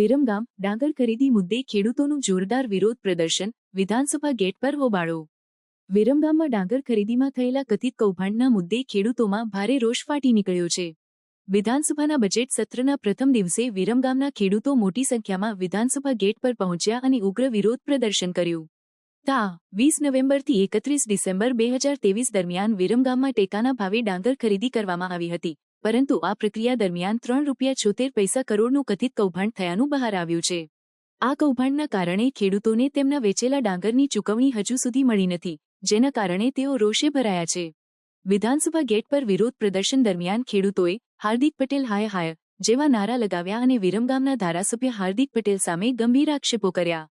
વિરમગામ ડાંગર ખરીદી મુદ્દે ખેડૂતોનું જોરદાર વિરોધ પ્રદર્શન, વિધાનસભા ગેટ પર હોબાળો. વિરમગામમાં ડાંગર ખરીદીમાં થયેલા કથિત કૌભાંડના મુદ્દે ખેડૂતોમાં ભારે રોષ ફાટી નીકળ્યો છે. વિધાનસભાના બજેટ સત્રના પ્રથમ દિવસે વિરમગામના ખેડૂતો મોટી સંખ્યામાં વિધાનસભા ગેટ પર પહોંચ્યા અને ઉગ્ર વિરોધ પ્રદર્શન કર્યું. તા, વીસ નવેમ્બરથી એકત્રીસ ડિસેમ્બર બે હજાર તેવીસ દરમિયાન વિરમગામમાં ટેકાના ભાવે ડાંગર ખરીદી કરવામાં આવી હતી. પરંતુ આ પ્રક્રિયા દરમિયાન ત્રણ રૂપિયા છોતેર પૈસા કરોડનું કથિત કૌભાંડ થયાનું બહાર આવ્યું છે. આ કૌભાંડના કારણે ખેડૂતોને તેમના વેચેલા ડાંગરની ચૂકવણી હજુ સુધી મળી નથી, જેના કારણે તેઓ રોષે ભરાયા છે. વિધાનસભા ગેટ પર વિરોધ પ્રદર્શન દરમિયાન ખેડૂતોએ હાર્દિક પટેલ હાય હાય, જેવા નારા લગાવ્યા અને વિરમગામના ધારાસભ્ય હાર્દિક પટેલ સામે ગંભીર આક્ષેપો કર્યા.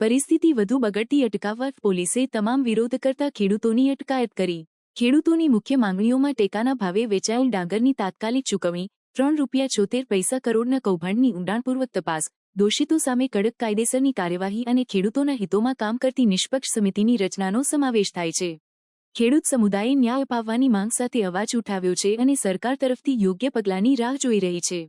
પરિસ્થિતિ વધુ બગડતી અટકાવવા પોલીસે તમામ વિરોધ કરતા ખેડૂતોની અટકાયત કરી. ખેડૂતોની મુખ્ય માંગણીઓમાં ટેકાના ભાવે વેચાયેલ ડાંગરની તાત્કાલિક ચૂકવણી, ત્રણ રૂપિયા છોતેર પૈસા કરોડના કૌભાંડની ઊંડાણપૂર્વક તપાસ, દોષિતો સામે કડક કાયદેસરની કાર્યવાહી અને ખેડૂતોના હિતોમાં કામ કરતી નિષ્પક્ષ સમિતિની રચનાનો સમાવેશ થાય છે. ખેડૂત સમુદાયે ન્યાય અપાવવાની માંગ સાથે અવાજ ઉઠાવ્યો છે અને સરકાર તરફથી યોગ્ય પગલાંની રાહ જોઈ રહી છે.